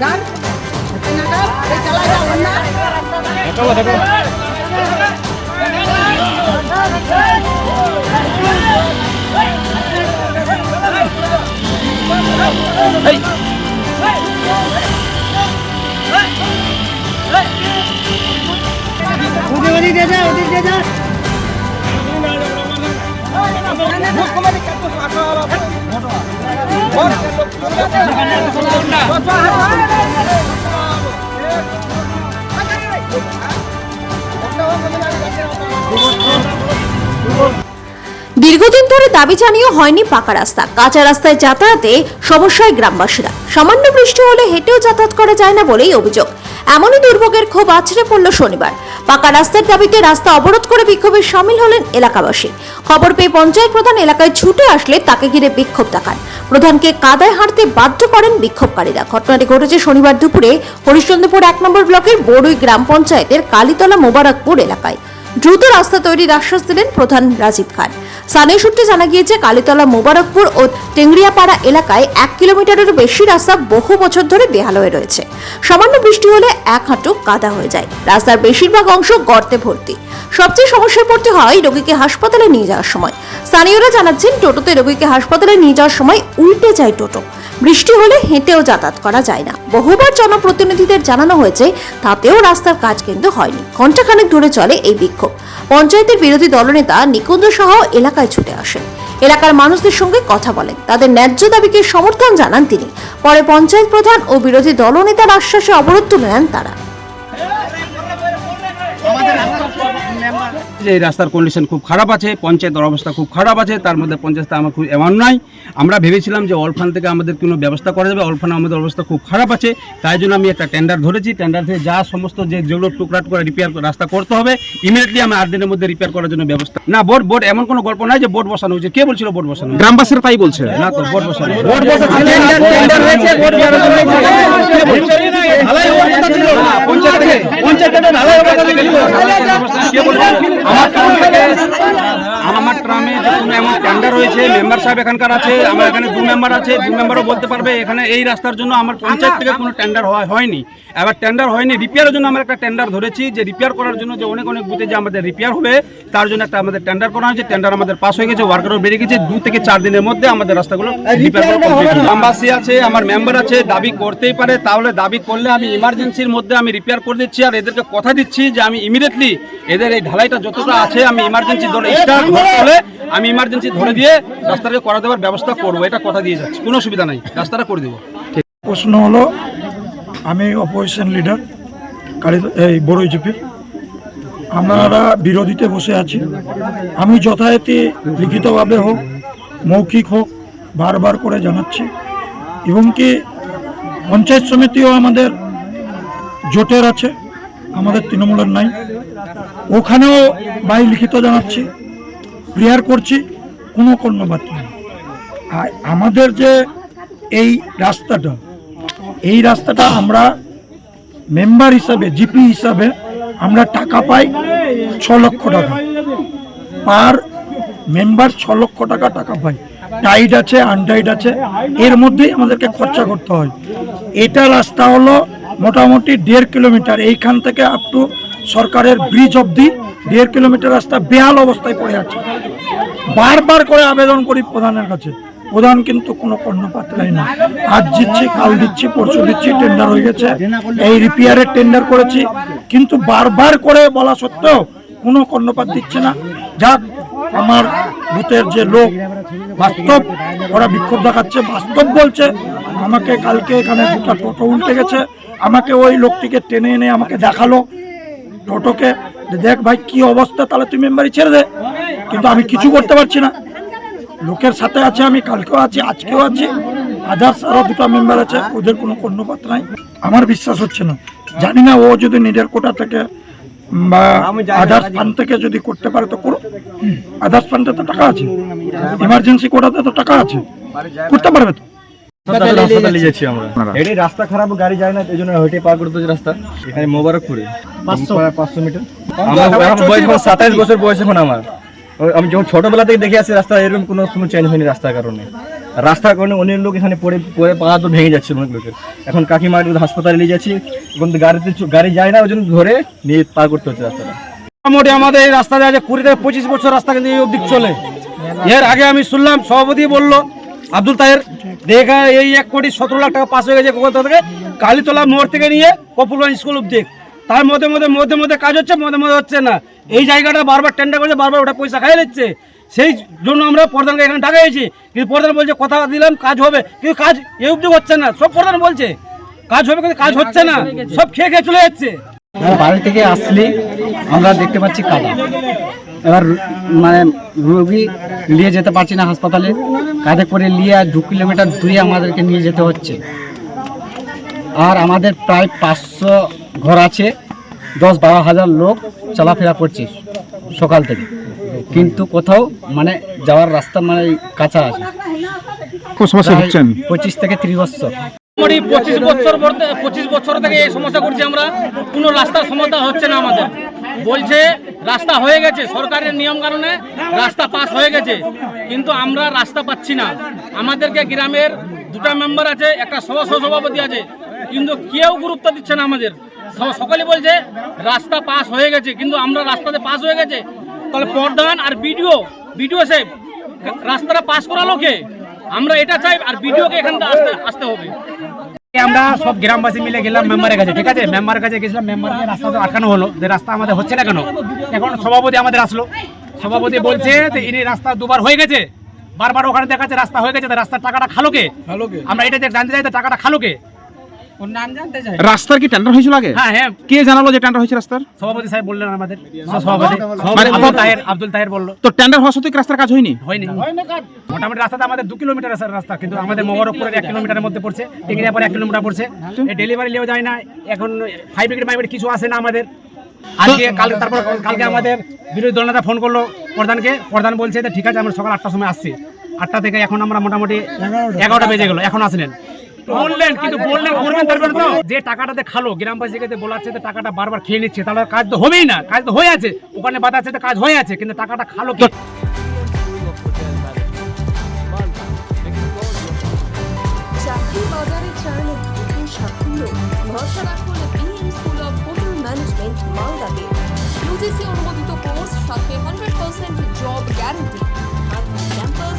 না ওদিক ওদিক দিয়ে যা ওদিক দিয়ে যা দীর্ঘদিন ধরে দাবি জানিয়েও হয়নি পাকা রাস্তা। কাঁচা রাস্তায় যাতায়াতে সমস্যায় গ্রামবাসীরা। সামান্য বৃষ্টি হলে হেঁটেও যাতায়াত করা যায় না বলেই অভিযোগ। এমনই দুর্ভোগের ক্ষোভ আছড়ে পড়ল শনিবার। পাকা রাস্তার দাবিতে রাস্তা অবরোধ করে বিক্ষোভে সামিল হলেন এলাকাবাসী। খবর পেয়ে পঞ্চায়েত প্রধান এলাকায় ছুটে আসলে তাকে ঘিরে বিক্ষোভ দেখান। প্রধানকে কাদায় হাঁটতে বাধ্য করেন বিক্ষোভকারীরা। ঘটনাটি ঘটেছে শনিবার দুপুরে হরিশ্চন্দ্রপুর এক নম্বর ব্লকের বড়ুই গ্রাম পঞ্চায়েতের কালীতলা মোবারকপুর এলাকায়। দ্রুত রাস্তা তৈরির আশ্বাস দিলেন প্রধান রাজীব খান। স্থানীয় সূত্রে জানা গিয়েছে, কালীতলা, মোবারকপুর ও টেংরিয়াপাড়া এলাকায় এক কিলোমিটারেরও বেশি রাস্তা বহু বছর ধরে বেহাল হয়ে রয়েছে। সামান্য বৃষ্টি হলে এক হাঁটু কাদা হয়ে যায়। রাস্তার বেশিরভাগ অংশ গর্তে ভর্তি। সবচেয়ে সমস্যায় পড়তে হয় রোগীকে হাসপাতালে নিয়ে যাওয়ার সময়। স্থানীয়রা জানাচ্ছেন, টোটোতে রোগীকে হাসপাতালে নিয়ে যাওয়ার সময় উল্টে যায় টোটো। বৃষ্টি হলে হেঁটেও যাতায়াত করা যায় না। বহুবার জনপ্রতিনিধিদের জানানো হয়েছে, তাতেও রাস্তার কাজ কিন্তু হয়নি। ঘণ্টাখানেক ধরে চলে এই বিক্ষোভ। পঞ্চায়েতের বিরোধী দলনেতা নিকুঞ্জ সাহা এলাকায় ছুটে আসেন। এলাকার মানুষদের সঙ্গে কথা বলেন। তাদের ন্যায্য দাবিকে সমর্থন জানান তিনি। পরে পঞ্চায়েত প্রধান ও বিরোধী দলনেতার আশ্বাসে অবরোধ তুলে নেন তারা। যে এই রাস্তার কন্ডিশন খুব খারাপ আছে পঞ্চায়েতের অবস্থা খুব খারাপ আছে তার মধ্যে পঞ্চায়েতটা আমার খুব এমন নয় আমরা ভেবেছিলাম যে অলফান থেকে আমাদের কোনো ব্যবস্থা করা যাবে অলফানে আমাদের অবস্থা খুব খারাপ আছে তাই জন্য আমি একটা টেন্ডার ধরেছি টেন্ডার থেকে যা সমস্ত যে যেগুলো টুকরা টুকরা রিপেয়ার রাস্তা করতে হবে ইমিডিয়েটলি আমি আট দিনের মধ্যে রিপেয়ার করার জন্য ব্যবস্থা না বোর্ড বোর্ড এমন কোনো গল্প নাই যে বোর্ড বসানো হয়েছে কে বলছিল বোর্ড বসানো? গ্রামবাসীরা তাই বলছে না তো বোর্ড বসানো বোর্ড বসানো আমার টার্ম থেকে আমার ট্রামে যে এমন টেন্ডার হয়েছে মেম্বার সাহেব এখানকার আছে আমার এখানে দু মেম্বার আছে দু মেম্বারও বলতে পারবে এখানে এই রাস্তার জন্য আমার পঞ্চায়েত থেকে কোনো টেন্ডার হয়নি এবার টেন্ডার হয়নি রিপেয়ারের জন্য আমরা একটা টেন্ডার ধরেছি যে রিপেয়ার করার জন্য যে অনেক অনেক বুথে যে আমাদের রিপেয়ার হবে তার জন্য একটা আমাদের টেন্ডার করা হয়েছে টেন্ডার আমাদের পাস হয়ে গেছে ওয়ার্কারও বেড়ে গেছে দু থেকে চার দিনের মধ্যে আমাদের রাস্তাগুলো। গ্রামবাসী আছে আমার মেম্বার আছে দাবি করতেই পারে তাহলে দাবি করলে আমি ইমার্জেন্সির মধ্যে আমি রিপেয়ার করে দিচ্ছি আর এদেরকে কথা দিচ্ছি যে আমি ইমিডিয়েটলি এদের এই ঢালাইটা যতটা আছে আমি ইমার্জেন্সি ধরে স্টার্ট হলে আমি ইমার্জেন্সি ধরে দিয়ে রাস্তাটাকে করা দেওয়ার ব্যবস্থা করব এটা কথা দিয়ে যাচ্ছি। কোনো অসুবিধা নাই রাস্তাটা করে দেবো। প্রশ্ন হলো আমি অপোজিশন লিডার কালী এই বড় জিপির আমরা বিরোধীতে বসে আছি। আমি যথারীতি লিখিতভাবে হোক মৌখিক হোক বারবার করে জানাচ্ছি। এবং কি পঞ্চায়েত সমিতিও আমাদের জোটের আছে আমাদের তৃণমূলের নাই। ওখানেও বাই লিখিত জানাচ্ছি প্রেয়ার করছি, কোনো কর্ণবাদ নেই। আর আমাদের যে এই রাস্তাটা এই রাস্তাটা আমরা মেম্বার হিসাবে, জিপি হিসাবে আমরা টাকা পাই ছ লক্ষ টাকা। পার মেম্বার ছ লক্ষ টাকা টাকা পাই। টাইট আছে আনটাইট আছে, এর মধ্যেই আমাদেরকে খরচা করতে হয়। এটা রাস্তা হলো মোটামুটি দেড় কিলোমিটার, এইখান থেকে আপ টু সরকারের ব্রিজ অবধি দেড় কিলোমিটার রাস্তা বেহাল অবস্থায় পড়ে আছে। বারবার করে আবেদন করি প্রধানের কাছে। প্রধান কিন্তু কোনো কর্ণপাত নেয় না। আজ দিচ্ছি, কাল দিচ্ছি, পরশু দিচ্ছি টেন্ডার হয়ে গেছে। এই রিপেয়ারের টেন্ডার করেছি। কিন্তু বারবার করে বলা সত্ত্বেও কোনো কর্ণপাত দিচ্ছে না। যাক আমার বুথের যে লোক, বাস্তব, ওরা বিক্ষোভ দেখাচ্ছে, বাস্তব বলছে। আমাকে কালকে এখানে দুটা টোটো উল্টে গেছে। আমাকে ওই লোকটিকে টেনে এনে আমাকে দেখাল। টোটোকে দেখ ভাই কি অবস্থা তাহলে তুই মেম্বারি ছেড়ে দে। কিন্তু আমি কিছু করতে পারছি না। লোকের সাথে আছে আমি কালকেও আছি আজকেও আছি। আদার্স আরও দুটো মেম্বার আছে ওদের কোনো কর্ণপাত নাই। আমার বিশ্বাস হচ্ছে না। জানি না ও যদি নিজের কোটা থেকে বা আদার্স ফান্ড থেকে যদি করতে পারে তো করো আদার্স ফান্ডে তো টাকা আছে। ইমার্জেন্সি কোটাতে তো টাকা আছে। করতে পারবে তো? এটাই রাস্তা খারাপ গাড়ি যায় না এই জন্য হেঁটে পার করতে রাস্তা। এখানে মোবারকপুরে পাঁচশো। পাঁচশো মিটার। আমার এখন বয়স সাতাইশ বছর বয়স এখন আমার। আমি যখন ছোটবেলা থেকে দেখে আসছি রাস্তা এরকম কোনো কোনো চেঞ্জ হয়নি রাস্তার কারণে। রাস্তার কারণে অনেক লোক এখানে পড়ে পড়ে পা তো ভেঙে যাচ্ছে অনেক লোকের। এখন কাকিমার হাসপাতালে নিয়ে যাচ্ছি। এখন গাড়িতে গাড়ি যায় না ওই জন্য ধরে নিয়ে পার করতে হচ্ছে রাস্তাটা। মোটামুটি আমাদের এই রাস্তা আছে কুড়ি থেকে পঁচিশ বছর রাস্তা কিন্তু এই অবধি চলে। এর আগে আমি শুনলাম সভাপতি বলল আব্দুল তাহের দেখা এই এক কোটি সতেরো লাখ টাকা পাস হয়ে গেছে কোথাও থেকে। কালীতলা মোড় থেকে নিয়ে কপুরগঞ্জ স্কুল অব্দি তার মধ্যে মধ্যে মধ্যে মধ্যে কাজ হচ্ছে, মধ্যে মধ্যে হচ্ছে না। এই জায়গাটা বারবার টেন্ডার করছে, বারবার ওটা পয়সা খাইয়ে নিচ্ছে। সেই জন্য আমরা প্রধানকে এখানে ডাকাইছি কিন্তু প্রধান বলছে, কথা দিলাম, কাজ হবে। কিন্তু কাজ এই অব্দি হচ্ছে না। সব প্রধান বলছে, কাজ হবে কিন্তু কাজ হচ্ছে না। সব খেয়ে খেয়ে চলে যাচ্ছে। বাড়ি থেকে আসলে, আমরা দেখতে পাচ্ছি কাদা। এবার মানে রোগী নিয়ে যেতে পারছি না হাসপাতালে। কাঁধে করে নিয়ে দু কিলোমিটার দূরে আমাদেরকে নিয়ে যেতে হচ্ছে। আর আমাদের প্রায় পাঁচশো ঘর আছে দশ বারো হাজার লোক চলাফেরা করছে সকাল থেকে। কিন্তু কোথাও মানে যাওয়ার রাস্তা মানে কাঁচা আছে। পঁচিশ থেকে ত্রিশ বছর। মোটামুটি পঁচিশ বছর পঁচিশ বছর থেকে এই সমস্যা করছি আমরা। কোনো রাস্তার সমাধান হচ্ছে না আমাদের। বলছে, রাস্তা হয়ে গেছে, সরকারের নিয়ম কারণে রাস্তা পাস হয়ে গেছে। কিন্তু আমরা রাস্তা পাচ্ছি না। আমাদেরকে গ্রামের দুটা মেম্বার আছে, একটা সভা সভাপতি আছে। কিন্তু কেউ গুরুত্ব দিচ্ছে না আমাদের। সকলে বলছে, রাস্তা পাস হয়ে গেছে, কিন্তু আমরা রাস্তাতে পাস হয়ে গেছে। তাহলে প্রধান আর বিডিও বিডিও সাহেব রাস্তাটা পাস করালো কে? আমরা এটা চাই, আর বিডিওকে এখান থেকে আসতে আসতে হবে। আমরা সব গ্রামবাসী মিলে গেলাম মেম্বারের কাছে ঠিক আছে? মেম্বারের কাছে গেছিলাম মেম্বারকে রাস্তা তো আটকানো হলো। যে রাস্তা আমাদের হচ্ছে না কেন? এখন সভাপতি আমাদের আসলো। সভাপতি বলছে যে ইনি রাস্তা দুবার হয়ে গেছে। বারবার ওখানে দেখাচ্ছে রাস্তা হয়ে গেছে রাস্তার টাকাটা খালোকে আমরা এটা যে জানতে চাই রাস্তার কি টেন্ডার হয়েছিল আগে? হ্যাঁ হ্যাঁ। কে জানালো যে টেন্ডার হয়েছে রাস্তার? সভাপতি সাহেব বললেন আমাদের। সভাপতি। মানে আব্দুল তাহের আব্দুল তাহের বলল। তো টেন্ডার হওয়া সত্ত্বেও কি রাস্তার কাজ হয়নি? হয়নি। মোটামুটি রাস্তাটা আমাদের দু কিলোমিটার আছে রাস্তা কিন্তু আমাদের মোবারকপুরের এক কিলোমিটারের মধ্যে পড়ছে পরে এক কিলোমিটার পড়ছে। এই ডেলিভারি নিয়েও যায় না। এখন ফাইভ ব্রিগেড কিছু আসে না আমাদের। আজকে কাল তারপর কালকে আমাদের বিরোধী দল নেতা ফোন করল প্রধানকে। প্রধান বলছে যে ঠিক আছে আমরা সকাল আটটার সময় আসছি। আটটা থেকে এখন আমরা মোটামুটি এগারোটা বেজে গেলো এখন আসলেন। বললেন কিন্তু বললেন করবেন তারপরে তো। যে টাকাটাতে খালো গ্রামবাসীকে বলাচ্ছে যে টাকাটা বারবার খেয়ে নিচ্ছে তাহলে কাজ তো হবেই না কাজ তো হয়ে আছে। ওখানে বাধা তো কাজ হয়ে আছে কিন্তু টাকাটা খালো কি? চাকরি বাজারে চান নতুন সাফল্য। ভরসা রাখুন BM school of hotel management মালদাতে। ইউজিসি অনুমোদিত কোর্স সাথে hundred percent job guarantee campus